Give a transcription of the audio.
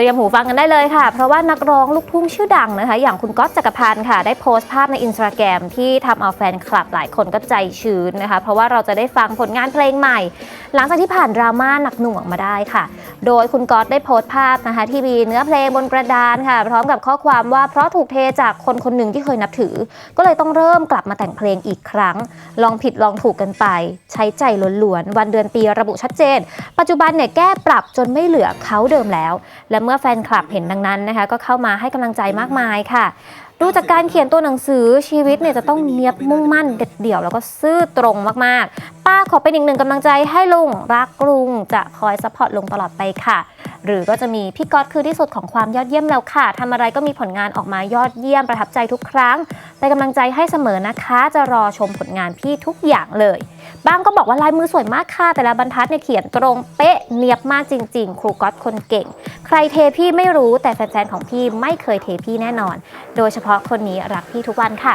เตรียมหูฟังกันได้เลยค่ะ เพราะว่านักร้องลูกทุ่งชื่อดังนะคะ อย่างคุณก๊อตจักรพันธ์ค่ะ ได้โพสต์ภาพในอินสตาแกรมที่ทำเอาแฟนคลับหลายคนก็ใจชื้นนะคะ เพราะว่าเราจะได้ฟังผลงานเพลงใหม่ หลังจากที่ผ่านดราม่าหนักหน่วงมาได้ค่ะ โดยคุณก๊อตได้โพสต์ภาพนะคะ ที่มีเนื้อเพลงบนกระดานค่ะ พร้อมกับข้อความว่าเพราะถูกเทจากคนคนหนึ่งที่เคยนับถือ ก็เลยต้องเริ่มกลับมาแต่งเพลงอีกครั้ง ลองผิดลองถูกกันไป ใช้ใจล้วนๆวันเดือนปีระบุชัดเจน ปัจจุบันเนี่ยแก้ปรับจนไม่เหลือเขาเดิมแล้ว และเมื่อแฟนคลับเห็นดังนั้นนะคะ ก็เข้ามาให้กำลังใจมากมายค่ะดูจากการเขียนตัวหนังสือชีวิตเนี่ยจะต้องเนียบมุ่งมั่นเด็ดเดี่ยวแล้วก็ซื่อตรงมากๆ ป้าขอเป็นอีกหนึ่งกำลังใจให้ลุงรักลุงจะคอยซัพพอร์ตลุงตลอดไปค่ะ หรือก็จะมีพี่ก๊อตคือที่สุดของความยอดเยี่ยมแล้วค่ะทำอะไรก็มีผลงานออกมายอดเยี่ยมประทับใจทุกครั้งเป็นกำลังใจให้เสมอนะคะ จะรอชมผลงานพี่ทุกอย่างเลยบางก็บอกว่าลายมือสวยมากค่ะแต่ละบรรทัดเนี่ยเขียนตรงเป๊ะเนียบมากจริง ๆ ครูก๊อตคนเก่ง ใครเทพี่ไม่รู้แต่แฟนๆของพี่ไม่เคยเทพี่แน่นอน โดยเฉพาะคนนี้รักพี่ทุกวันค่ะ